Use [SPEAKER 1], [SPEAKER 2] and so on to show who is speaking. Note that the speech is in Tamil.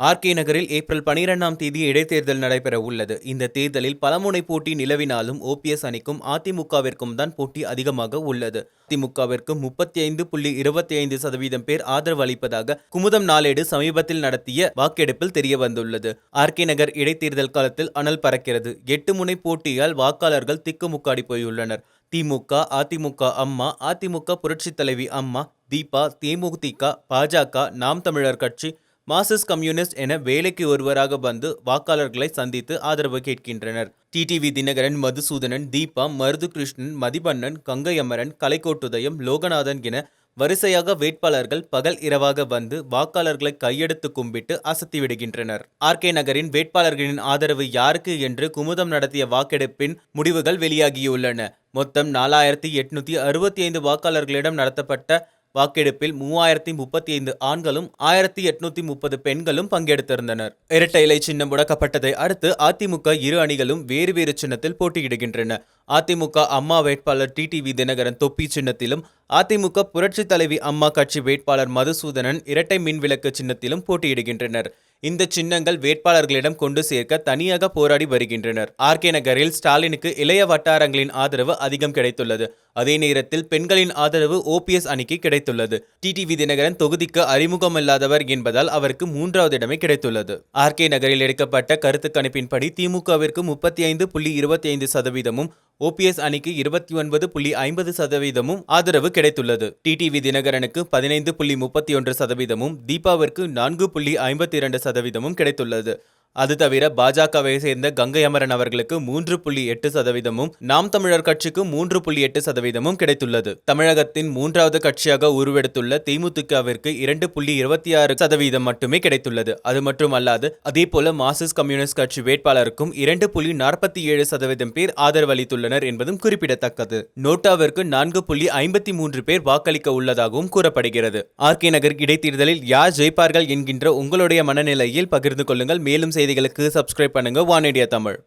[SPEAKER 1] ஆர்கே நகரில் ஏப்ரல் பனிரெண்டாம் தேதி இடைத்தேர்தல் நடைபெற உள்ளது. இந்த தேர்தலில் பலமுனை போட்டி நிலவினாலும் ஓபிஎஸ் அணிக்கும் அதிமுகவிற்கும் தான் போட்டி அதிகமாக உள்ளது. அதிமுகவிற்கு முப்பத்தி ஐந்து புள்ளி இருபத்தி ஐந்து சதவீதம் பேர் ஆதரவு அளிப்பதாக குமுதம் நாளேடு சமீபத்தில் நடத்திய வாக்கெடுப்பில் தெரிய வந்துள்ளது ஆர்கே நகர் இடைத்தேர்தல் காலத்தில் அனல் பறக்கிறது. எட்டு முனை போட்டியால் வாக்காளர்கள் திக்குமுக்காடி போயுள்ளனர். திமுக அதிமுக அம்மா அதிமுக புரட்சித் தலைவி அம்மா தீபா தேமுதிக பாஜக நாம் தமிழர் கட்சி மார்க்சிஸ்ட் கம்யூனிஸ்ட் என வேலைக்கு ஒருவராக வந்து வாக்காளர்களை சந்தித்து ஆதரவு கேட்கின்றனர். டிடிவி தினகரன் மதுசூதனன் தீபா மருது கிருஷ்ணன் கங்கை கங்கையமரன் கலைக்கோட்டுதயம் லோகநாதன் என வரிசையாக வேட்பாளர்கள் பகல் இரவாக வந்து வாக்காளர்களை கையெடுத்து கும்பிட்டு அசத்தி விடுகின்றனர். ஆர்கே நகரின் வேட்பாளர்களின் ஆதரவு யாருக்கு என்று குமுதம் நடத்திய வாக்கெடுப்பின் முடிவுகள் வெளியாகியுள்ளன. மொத்தம் நாலாயிரத்தி எட்நூத்தி அறுபத்தி ஐந்து வாக்காளர்களிடம் நடத்தப்பட்ட வாக்கெடுப்பில் மூவாயிரத்தி முப்பத்தி ஐந்து ஆண்களும் ஆயிரத்தி எட்நூத்தி முப்பது பெண்களும் பங்கெடுத்திருந்தனர். இரட்டை இலை சின்னம் முடக்கப்பட்டதை அடுத்து அதிமுக இரு அணிகளும் வேறு வேறு சின்னத்தில் போட்டியிடுகின்றன. அதிமுக அம்மா வேட்பாளர் டிடிவி தினகரன் தொப்பி சின்னத்திலும் அதிமுக புரட்சி தலைவி அம்மா கட்சி வேட்பாளர் மதுசூதனன் இரட்டை மின்விளக்கு சின்னத்திலும் போட்டியிடுகின்றனர். இந்த சின்னங்கள் வேட்பாளர்களிடம் கொண்டு சேர்க்க தனியாக போராடி வருகின்றனர். ஆர்கே நகரில் ஸ்டாலினுக்கு இளைய வட்டாரங்களின் ஆதரவு அதிகம் கிடைத்துள்ளது. அதே நேரத்தில் பெண்களின் ஆதரவு ஓபிஎஸ் அணிக்கு கிடைத்துள்ளது. டிடிவி தினகரன் தொகுதிக்கு அறிமுகமில்லாதவர் என்பதால் அவருக்கு மூன்றாவது இடமே கிடைத்துள்ளது. ஆர்கே நகரில் எடுக்கப்பட்ட கருத்து கணிப்பின்படி திமுகவிற்கு முப்பத்தி ஐந்து புள்ளி இருபத்தி ஐந்து சதவீதமும் ஓபிஎஸ் அணிக்கு இருபத்தி ஒன்பது புள்ளி ஐம்பது சதவீதமும் ஆதரவு கிடைத்துள்ளது. டிடிவி தினகரனுக்கு பதினைந்து புள்ளி முப்பத்தி ஒன்று சதவீதமும் தீபாவிற்கு நான்கு புள்ளி ஐம்பத்தி இரண்டு சதவீதமும் கிடைத்துள்ளது. அது தவிர பாஜகவை சேர்ந்த கங்கை அமரன் அவர்களுக்கு மூன்று புள்ளி எட்டு சதவீதமும் நாம் தமிழர் கட்சிக்கு மூன்று புள்ளி எட்டு சதவீதமும் கிடைத்துள்ளது. தமிழகத்தின் மூன்றாவது கட்சியாக உருவெடுத்துள்ள தேமுதிகவிற்கு இரண்டு புள்ளி இருபத்தி ஆறு சதவீதம் மட்டுமே கிடைத்துள்ளது. அது மட்டுமல்லாது அதேபோல மார்க்சிஸ்ட் கம்யூனிஸ்ட் கட்சி வேட்பாளருக்கும் இரண்டு புள்ளி நாற்பத்தி ஏழு சதவீதம் பேர் ஆதரவு அளித்துள்ளனர் என்பதும் குறிப்பிடத்தக்கது. நோட்டாவிற்கு நான்கு புள்ளி ஐம்பத்தி மூன்று பேர் வாக்களிக்க உள்ளதாகவும் கூறப்படுகிறது. ஆர் கே நகர் இடைத்தேர்தலில் யார் ஜெயிப்பார்கள் என்கின்ற உங்களுடைய மனநிலையில் பகிர்ந்து கொள்ளுங்கள். மேலும் செய்திகளுக்கு சப்ஸ்கிரைப் பண்ணுங்க. One India Tamil.